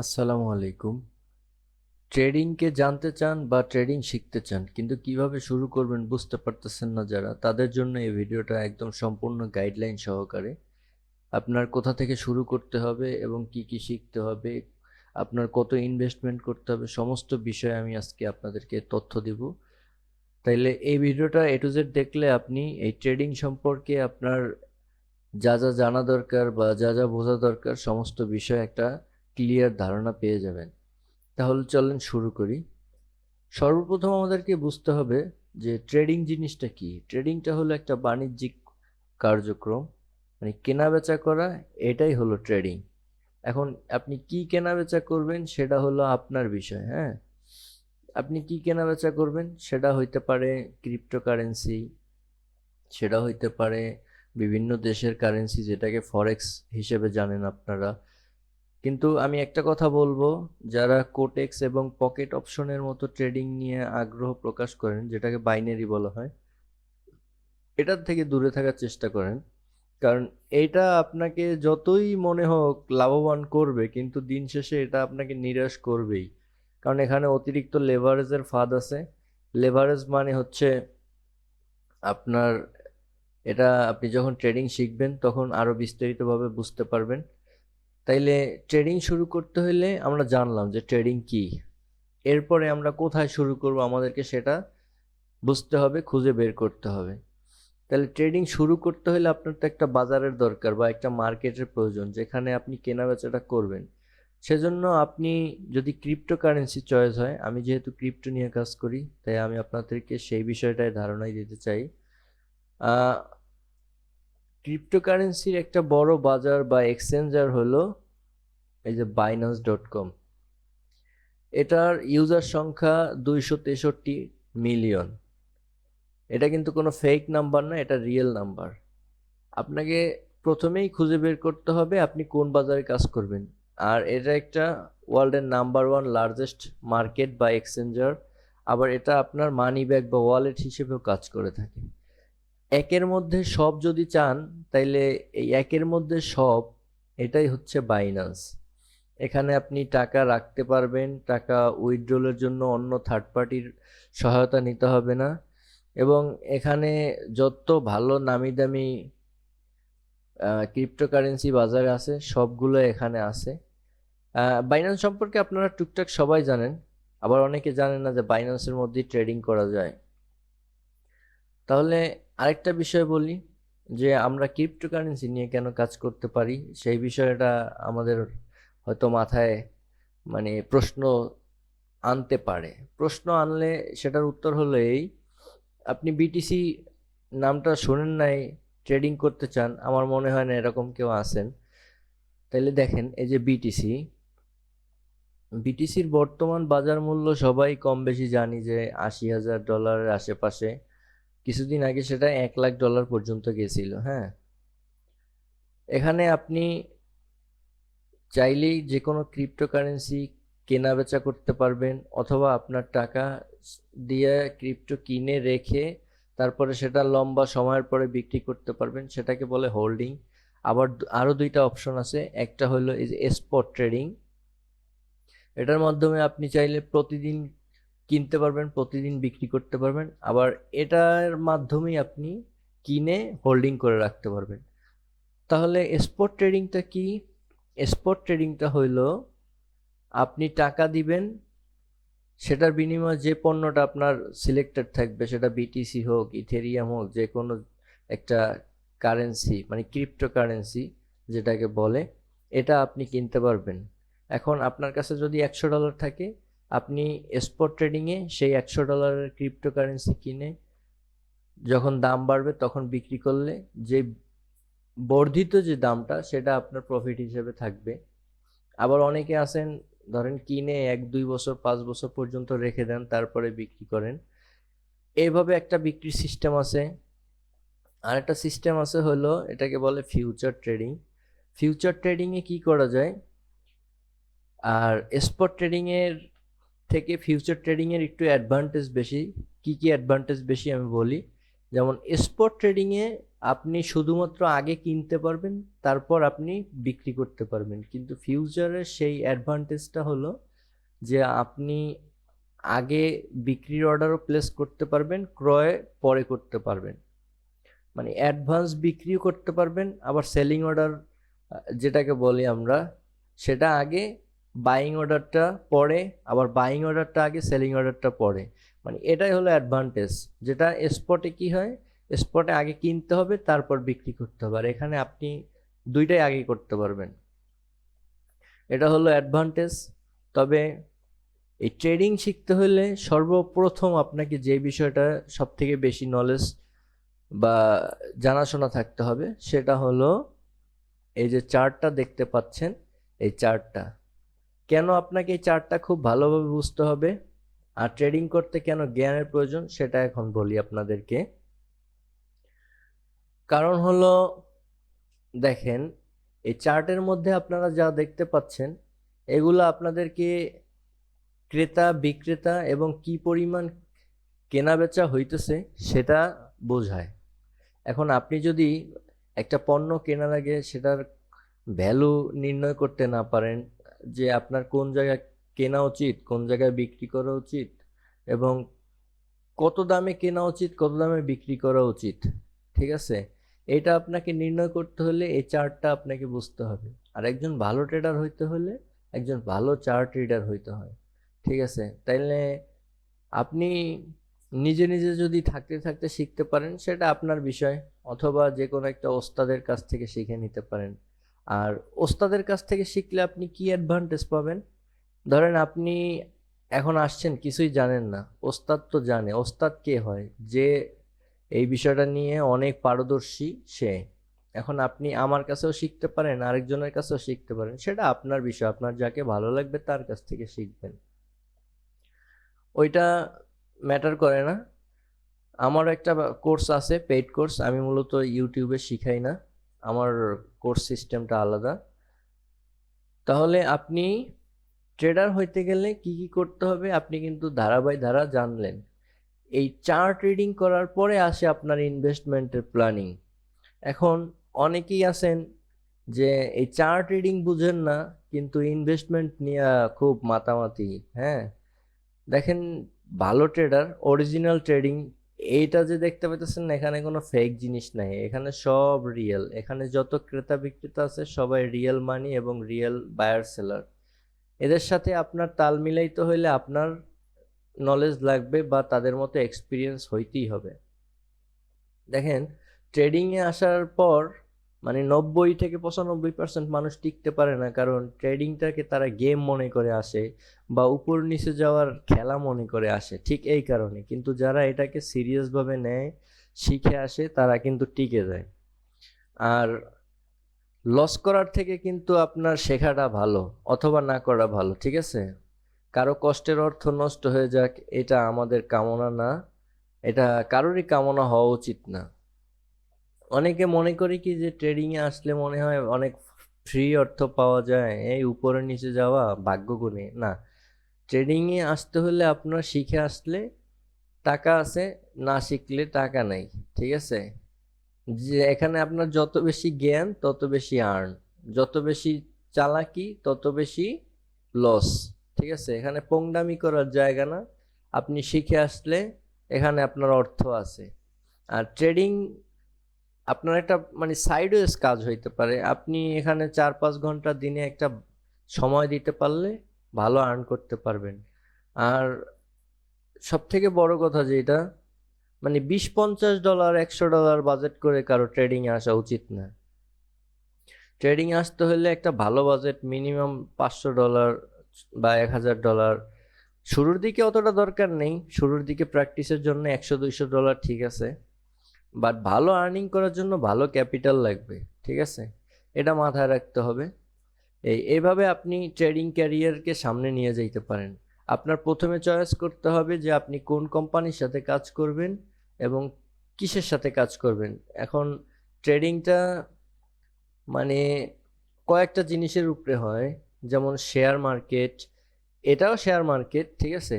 আসসালামু আলাইকুম। ট্রেডিংকে জানতে চান বা ট্রেডিং শিখতে চান, কিন্তু কীভাবে শুরু করবেন বুঝতে পারতেছেন না যারা, তাদের জন্য এই ভিডিওটা একদম সম্পূর্ণ গাইডলাইন সহকারে। আপনার কোথা থেকে শুরু করতে হবে এবং কি কি শিখতে হবে, আপনার কত ইনভেস্টমেন্ট করতে হবে, সমস্ত বিষয়ে আমি আজকে আপনাদেরকে তথ্য দিব। তাইলে এই ভিডিওটা এ টু জেড দেখলে আপনি এই ট্রেডিং সম্পর্কে আপনার যা যা জানা দরকার বা যা যা বোঝা দরকার, সমস্ত বিষয় একটা ক্লিয়ার ধারণা পেয়ে যাবেন। তাহলে চলেন শুরু করি। সর্বপ্রথম আমাদেরকে বুঝতে হবে যে ট্রেডিং জিনিসটা কি? ট্রেডিংটা হলো একটা বাণিজ্যিক কার্যক্রম মানে কেনা বেচা করা, এটাই হলো ট্রেডিং এখন আপনি কি কেনা বেচা করবেন সেটা হলো আপনার বিষয় হ্যাঁ? আপনি কি কেনা বেচা করবেন সেটা হইতে পারে ক্রিপ্টোকারেন্সি সেটা হইতে পারে বিভিন্ন দেশের কারেন্সি যেটাকে ফরেক্স হিসেবে জানেন আপনারা। কিন্তু আমি একটা কথা বলব, যারা কোটেক্স এবং পকেট অপশনের মতো ট্রেডিং নিয়ে আগ্রহ প্রকাশ করেন, যেটাকে বাইনারি বলা হয়, এটার থেকে দূরে থাকার চেষ্টা করেন। কারণ এটা আপনাকে যতই মনে হোক লাভবান করবে, কিন্তু দিন শেষে এটা আপনাকে নিরাশ করবেই। কারণ এখানে অতিরিক্ত লেভারেজের ফাঁদ আছে। লেভারেজ মানে হচ্ছে আপনার, এটা আপনি যখন ট্রেডিং শিখবেন, তখন আরও বিস্তারিতভাবে বুঝতে পারবেন। তাইলে ট্রেডিং শুরু করতে হলে আমরা জানলাম যে ট্রেডিং কি। এরপরে আমরা কোথায় শুরু করব আমাদেরকে সেটা বুঝতে হবে, খুঁজে বের করতে হবে। তাহলে ট্রেডিং শুরু করতে হলে আপনার তো একটা বাজারের দরকার বা একটা মার্কেটের প্রয়োজন যেখানে আপনি কেনা বেচাটা করবেন। সেজন্য আপনি যদি ক্রিপ্টোকারেন্সি চয়েস হয়, আমি যেহেতু ক্রিপ্টো নিয়ে কাজ করি, তাই আমি আপনাদেরকে সেই বিষয়টায় ধারণাই দিতে চাই। ক্রিপ্টোকারেন্সির একটা বড় বাজার বা এক্সচেঞ্জার হলো এই যে বাইনান্স ডট কম এটার ইউজার সংখ্যা দুইশো তেষট্টি মিলিয়ন এটা কিন্তু কোনো ফেক নাম্বার না, এটা রিয়েল নাম্বার আপনাকে প্রথমেই খুঁজে বের করতে হবে আপনি কোন বাজারে কাজ করবেন। আর এটা একটা ওয়ার্ল্ডের নাম্বার ওয়ান লার্জেস্ট মার্কেট বা এক্সচেঞ্জার আবার এটা আপনার মানি ব্যাগ বা ওয়ালেট হিসেবেও কাজ করে থাকে। একের মধ্যে সব যদি চান, তাইলে এই একের মধ্যে সব, এটাই হচ্ছে বাইনান্স এখানে আপনি টাকা রাখতে পারবেন, টাকা উইথড্রলের জন্য অন্য থার্ড পার্টির সহায়তা নিতে হবে না। এবং এখানে যত ভালো নামি দামি ক্রিপ্টোকারেন্সি বাজারে আছে, সবগুলো এখানে আছে। বাইন্যান্স সম্পর্কে আপনারা টুকটাক সবাই জানেন, আবার অনেকে জানেন না যে বাইন্যান্সের মধ্যেই ট্রেডিং করা যায়। তাহলে আরেকটা বিষয় বলি, যে আমরা ক্রিপ্টোকারেন্সি নিয়ে কেন কাজ করতে পারি, সেই বিষয়টা আমাদের হয়তো মাথায় মানে প্রশ্ন আনতে পারে। প্রশ্ন আনলে সেটার উত্তর হলো এই, আপনি বিটিসি নামটা শোনেন নাই ট্রেডিং করতে চান, আমার মনে হয় না এরকম কেউ আছেন। তাহলে দেখেন, এই যে বিটিসি বিটিসির বর্তমান বাজার মূল্য সবাই কম বেশি জানি যে আশি হাজার ডলারের আশেপাশে। কিছুদিন আগে সেটা এক লাখ ডলার পর্যন্ত গেছিল হ্যাঁ। এখানে আপনি চাইলেই যে কোনো ক্রিপ্টোকারেন্সি কেনা বেচা করতে পারবেন, অথবা আপনার টাকা দিয়ে ক্রিপ্টো কিনে রেখে তারপরে সেটা লম্বা সময়ের পরে বিক্রি করতে পারবেন, সেটাকে বলে হোল্ডিং আবার আরও দুইটা অপশন আছে, একটা হলো এই যে স্পট ট্রেডিং এটার মাধ্যমে আপনি চাইলে প্রতিদিন কিনতে পারবেন, প্রতিদিন বিক্রি করতে পারবেন। আবার এটার মাধ্যমেই আপনি কিনে হোল্ডিং করে রাখতে পারবেন। তাহলে স্পট ট্রেডিংটা কি? স্পট ট্রেডিংটা হইল, আপনি টাকা দিবেন, সেটার বিনিময়ে যে পণ্যটা আপনার সিলেক্টেড থাকবে, সেটা বিটিসি হোক ইথেরিয়াম হোক, যে কোনো একটা কারেন্সি মানে ক্রিপ্টো কারেন্সি যেটাকে বলে, এটা আপনি কিনতে পারবেন। এখন আপনার কাছে যদি একশো ডলার থাকে আপনি স্পট ট্রেডিংয়ে সেই একশো ডলারের ক্রিপ্টোকারেন্সি কিনে যখন দাম বাড়বে তখন বিক্রি করলে যে বর্ধিত যে দামটা সেটা আপনার প্রফিট হিসেবে থাকবে। আবার অনেকে আছেন, ধরেন কিনে এক, দুই বছর, পাঁচ বছর পর্যন্ত রেখে দেন, তারপরে বিক্রি করেন। এইভাবে একটা বিক্রি সিস্টেম আছে। আর একটা সিস্টেম আছে হলো এটাকে বলে ফিউচার ট্রেডিং ফিউচার ট্রেডিংয়ে কি করা যায়? আর স্পট ট্রেডিংয়ের থেকে ফিউচার ট্রেডিংয়ের একটু অ্যাডভান্টেজ বেশি। কি কি অ্যাডভান্টেজ বেশি আমি বলি? যেমন স্পট ট্রেডিংয়ে আপনি শুধুমাত্র আগে কিনতে পারবেন, তারপর আপনি বিক্রি করতে পারবেন। কিন্তু ফিউচারের সেই অ্যাডভান্টেজটা হলো যে আপনি আগে বিক্রির অর্ডারও প্লেস করতে পারবেন, ক্রয় পরে করতে পারবেন। মানে অ্যাডভান্স বিক্রিও করতে পারবেন, আবার সেলিং অর্ডার যেটাকে বলি আমরা, সেটা আগে বাইং অর্ডারটা পরে, আবার বাইং অর্ডারটা আগে সেলিং অর্ডারটা পরে। মানে এটাই হলো অ্যাডভান্টেজ যেটা স্পটে কি হয়? স্পটে আগে কিনতে হবে, তারপর বিক্রি করতে হবে। আর এখানে আপনি দুইটাই আগে করতে পারবেন। এটা হলো অ্যাডভান্টেজ তবে এই ট্রেডিং শিখতে হলে সর্বপ্রথম আপনাকে যে বিষয়টা সব থেকে বেশি নলেজ বা জানাশোনা থাকতে হবে, সেটা হলো এই যে চার্টটা দেখতে পাচ্ছেন, এই চার্টটা কেন আপনাকে এই চার্টটা খুব ভালোভাবে বুঝতে হবে? আর ট্রেডিং করতে কেন জ্ঞানের প্রয়োজন? সেটা এখন বলি আপনাদেরকে। কারণ হলো, দেখেন, এই চার্টের মধ্যে আপনারা যা দেখতে পাচ্ছেন, এগুলো আপনাদেরকে ক্রেতা, বিক্রেতা এবং কি পরিমাণ কেনা বেচা হইতেছে সেটা বোঝায়। এখন আপনি যদি একটা পণ্য কেনার আগে সেটার ভ্যালু নির্ণয় করতে না পারেন যে আপনার কোন জায়গায় কেনা উচিত, কোন জায়গায় বিক্রি করা উচিত এবং কত দামে কেনা উচিত, কত দামে বিক্রি করা উচিত, ঠিক আছে? এটা আপনাকে নির্ণয় করতে হলে এই চার্টটা আপনাকে বুঝতে হবে। আর একজন ভালো ট্রেডার হইতে হলে একজন ভালো চার্ট রিডার হইতে হয়, ঠিক আছে? তাইলে আপনি নিজে নিজে যদি থাকতে থাকতে শিখতে পারেন, সেটা আপনার বিষয় অথবা যে কোনো একটা ওস্তাদের কাছ থেকে শিখে নিতে পারেন। আর ওস্তাদের কাছ থেকে শিখলে আপনি কি অ্যাডভান্টেজ পাবেন? ধরেন আপনি এখন আসছেন, কিছুই জানেন না। ওস্তাদ তো জানে, ওস্তাদ কে হয়? যে এই বিষয়টা নিয়ে অনেক পারদর্শী সে। এখন আপনি আমার কাছেও শিখতে পারেন, আরেকজনের কাছেও শিখতে পারেন, সেটা আপনার বিষয়। আপনার যাকে ভালো লাগবে তার কাছ থেকে শিখবেন। ওইটা ম্যাটার করে না। আমার একটা কোর্স আছে পেইড কোর্স আমি মূলত ইউটিউবে শিখাই না। আমার কোর্স সিস্টেমটা আলাদা। তাহলে আপনি ট্রেডার হইতে গেলে কি কি করতে হবে? আপনি কিন্তু ধারা বাই ধারা জানলেন। এই চার্ট রিডিং করার পরে আসে আপনার ইনভেস্টমেন্টের প্ল্যানিং। এখন অনেকেই আছেন যে এই চার্ট রিডিং বুঝেন না, কিন্তু ইনভেস্টমেন্ট নিয়ে খুব মাতামাতি হ্যাঁ? দেখেন ভালো ট্রেডার, অরিজিনাল ট্রেডিং এইটা যে দেখতে পাইতেছেন এখানে কোনো ফেক জিনিস নাই। এখানে সব রিয়েল এখানে যত ক্রেতা বিক্রেতা আছে, সবাই রিয়েল মানি এবং রিয়েল বায়ার সেলার এদের সাথে আপনার তাল মিলাইতে হইলে আপনার নলেজ লাগবে বা তাদের মতো এক্সপিরিয়েন্স হইতেই হবে। দেখেন ট্রেডিংয়ে আসার পর মানে নব্বই থেকে পঁচানব্বই পার্সেন্ট মানুষ টিকতে পারে না, কারণ ট্রেডিংটাকে তারা গেম মনে করে আসে বা উপর নিচে যাওয়ার খেলা মনে করে আসে, ঠিক এই কারণে। কিন্তু যারা এটাকে সিরিয়াসভাবে নেয়, শিখে আসে, তারা কিন্তু টিকে যায়। আর লস করার থেকে কিন্তু আপনার শেখাটা ভালো, অথবা না করা ভালো, ঠিক আছে? কারও কষ্টের অর্থ নষ্ট হয়ে যাক, এটা আমাদের কামনা না, এটা কারোরই কামনা হওয়া উচিত না। অনেকে মনে করি কি যে ট্রেডিংয়ে আসলে মনে হয় অনেক ফ্রি অর্থ পাওয়া যায়, এই উপরে নিচে যাওয়া ভাগ্য গুণে। না ট্রেডিংয়ে আসতে হলে আপনার শিখে আসলে টাকা আছে, না শিখলে টাকা নাই, ঠিক আছে? যে এখানে আপনার যত বেশি জ্ঞান, তত বেশি আর্ন যত বেশি চালাকি, তত বেশি লস ঠিক আছে? এখানে পোংডামি করার জায়গা না, আপনি শিখে আসলে এখানে আপনার অর্থ আছে। আর ট্রেডিং আপনার একটা মানে সাইডওয়েজ কাজ হইতে পারে। আপনি এখানে চার পাঁচ ঘণ্টা দিনে একটা সময় দিতে পারলে ভালো আর্ন করতে পারবেন। আর সব থেকে বড় কথা যেটা মানে বিশ পঞ্চাশ ডলার একশো ডলার বাজেট করে কারও ট্রেডিংয়ে আসা উচিত না। ট্রেডিং আসতে হলে একটা ভালো বাজেট মিনিমাম পাঁচশো ডলার বা এক হাজার ডলার শুরুর দিকে অতটা দরকার নেই। শুরুর দিকে প্র্যাকটিসের জন্য একশো দুইশো ডলার ঠিক আছে। বাট ভালো আর্নিং করার জন্য ভালো ক্যাপিটাল লাগবে, ঠিক আছে? এটা মাথায় রাখতে হবে। এই, এভাবে আপনি ট্রেডিং ক্যারিয়ারকে সামনে নিয়ে যেতে পারেন। আপনার প্রথমে চয়েস করতে হবে যে আপনি কোন কোম্পানির সাথে কাজ করবেন এবং কিসের সাথে কাজ করবেন। এখন ট্রেডিংটা মানে কয়েকটা জিনিসের উপরে হয়, যেমন শেয়ার মার্কেট এটাও শেয়ার মার্কেট ঠিক আছে?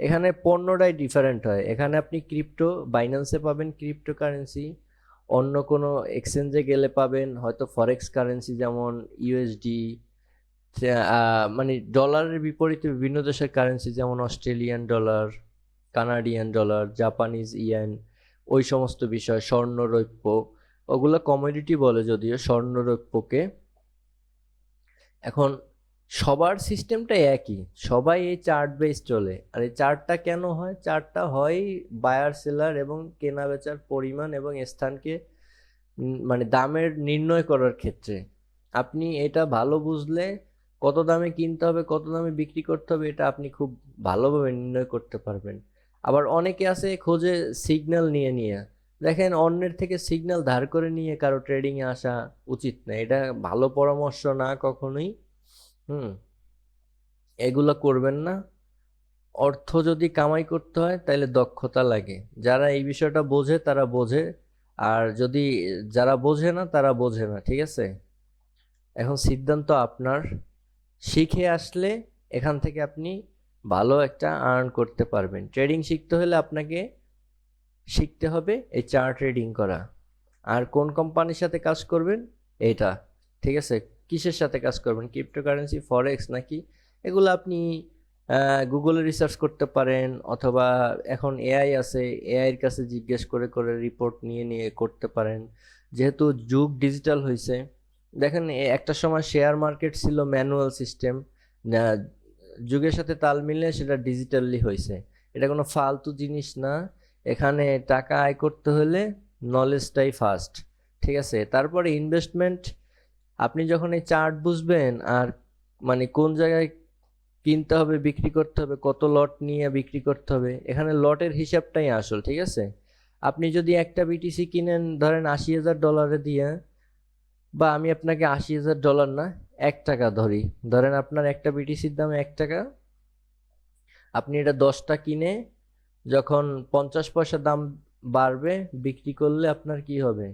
এখানে পণ্যটাই ডিফারেন্ট হয়। এখানে আপনি ক্রিপ্টো বাইন্যান্সে পাবেন ক্রিপ্টো কারেন্সি অন্য কোনো এক্সচেঞ্জে গেলে পাবেন, হয়তো ফরেক্স কারেন্সি যেমন ইউএসডি মানে ডলারের বিপরীতে বিভিন্ন দেশের কারেন্সি যেমন Australian dollar Canadian dollar Japanese yen ওই সমস্ত বিষয়, স্বর্ণ, রৌপ্য, ওগুলো কমোডিটি বলে যদিও স্বর্ণ, রৌপ্যকে। এখন সবার সিস্টেমটা একই। সবাই এই চার্ট বেস চলে। আর এই চার্টটা কেন হয়? চার্টটা হয় বায়ার, সেলার এবং কেনা বেচার পরিমাণ এবং স্থানকে মানে দামের নির্ণয় করার ক্ষেত্রে। আপনি এটা ভালো বুঝলে কত দামে কিনতে হবে, কত দামে বিক্রি করতে হবে, এটা আপনি খুব ভালোভাবে নির্ণয় করতে পারবেন। আবার অনেকে আছে খোঁজে সিগন্যাল নিয়ে নিয়ে। দেখেন অন্যের থেকে সিগন্যাল ধার করে নিয়ে কারও ট্রেডিংয়ে আসা উচিত না। এটা ভালো পরামর্শ না কখনোই। হুম। এগুলো করবেন না। অর্থ যদি কামাই করতে হয় তাহলে দক্ষতা লাগে। যারা এই বিষয়টা বোঝে, তারা বোঝে। আর যদি যারা বোঝে না, তারা বোঝে না, ঠিক আছে? এখন সিদ্ধান্ত আপনার। শিখে আসলে এখান থেকে আপনি ভালো একটা আর্ন করতে পারবেন। ট্রেডিং শিখতে হলে আপনাকে শিখতে হবে এই চার ট্রেডিং করা। আর কোন কোম্পানির সাথে কাজ করবেন? এটা, ঠিক আছে? কিসের সাথে কাজ করবেন? ক্রিপ্টোকারেন্সি ফরেক্স নাকি? এগুলো আপনি গুগলে রিসার্চ করতে পারেন অথবা এখন এআই আছে এআইয়ের কাছে জিজ্ঞেস করে করে রিপোর্ট নিয়ে নিয়ে করতে পারেন। যেহেতু যুগ ডিজিটাল হয়েছে দেখেন একটা সময় শেয়ার মার্কেট ছিল ম্যানুয়াল সিস্টেম যুগের সাথে তাল মিলিয়ে সেটা ডিজিটালি হয়েছে এটা কোনো ফালতু জিনিস না, এখানে টাকা আয় করতে হলে নলেজটাই ফার্স্ট ঠিক আছে? তারপরে ইনভেস্টমেন্ট আপনি যখন এই চার্ট বুঝবেন আর মানে কোন জায়গায় কিনতে হবে, বিক্রি করতে হবে, কত লট নিয়ে বিক্রি করতে হবে, এখানে লটের হিসাবটাই আসল, ঠিক আছে? আপনি যদি একটা বিটিসি কিনেন, ধরেন আশি হাজার ডলারে দিয়ে, বা আমি আপনাকে আশি হাজার ডলার না, এক টাকা ধরি, ধরেন আপনার একটা বিটিসির দাম এক টাকা, আপনি এটা দশটা কিনে যখন পঞ্চাশ পয়সা দাম বাড়বে, বিক্রি করলে আপনার কি হবে?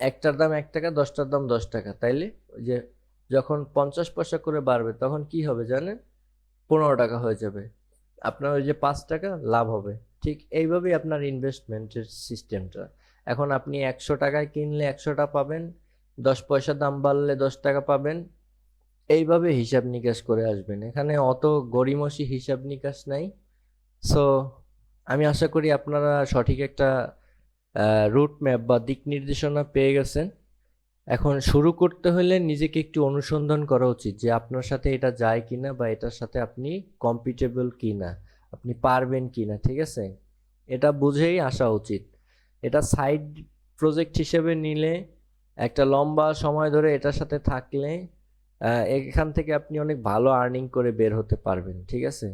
একটার দাম এক টাকা, দশটার দাম দশ টাকা, তাইলে? ওই যে যখন পঞ্চাশ পয়সা করে বাড়বে, তখন কি হবে জানেন? পনেরো টাকা হয়ে যাবে। আপনার ওই যে পাঁচ টাকা, লাভ হবে। ঠিক এইভাবেই আপনার ইনভেস্টমেন্টের সিস্টেমটা এখন আপনি একশো টাকায় কিনলে একশোটা পাবেন, দশ পয়সা দাম বাড়লে দশ টাকা পাবেন। এইভাবে হিসাব নিকাশ করে আসবেন। এখানে অত গড়িমসি হিসাব নিকাশ নাই। সো আমি আশা করি আপনারা সঠিক একটা রুট ম্যাপ বা দিক নির্দেশনা পেয়ে গেছেন। এখন শুরু করতে হলে নিজেকে একটু অনুসন্ধান করা উচিত যে আপনার সাথে এটা যায় কি না বা এটার সাথে আপনি কম্পিটেবল কি না আপনি পারবেন কি না ঠিক আছে? এটা বুঝেই আসা উচিত। এটা সাইড প্রজেক্ট হিসেবে নিলে একটা লম্বা সময় ধরে এটার সাথে থাকলে এখান থেকে আপনি অনেক ভালো আর্নিং করে বের হতে পারবেন, ঠিক আছে?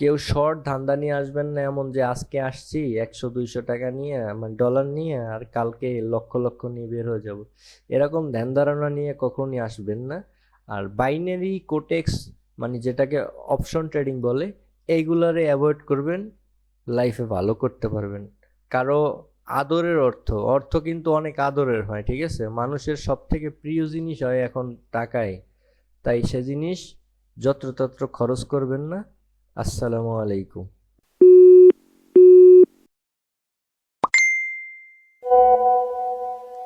কেউ শর্ট ধান্দা নিয়ে আসবেন না এমন যে আজকে আসছি একশো, দুইশো টাকা নিয়ে মানে ডলার নিয়ে আর কালকে লক্ষ লক্ষ নিয়ে বের হয়ে যাব। এরকম ধ্যান ধারণা নিয়ে কখনই আসবেন না। আর বাইনারি কোটেক্স মানে যেটাকে অপশন ট্রেডিং বলে, এইগুলারে অ্যাভয়েড করবেন লাইফে ভালো করতে পারবেন। কারও আদরের অর্থ অর্থ কিন্তু অনেক আদরের হয়, ঠিক আছে? মানুষের সব থেকে প্রিয় জিনিস হয় এখন টাকায়। তাই সে জিনিস যত্রতত্র খরচ করবেন না। আসসালামু আলাইকুম।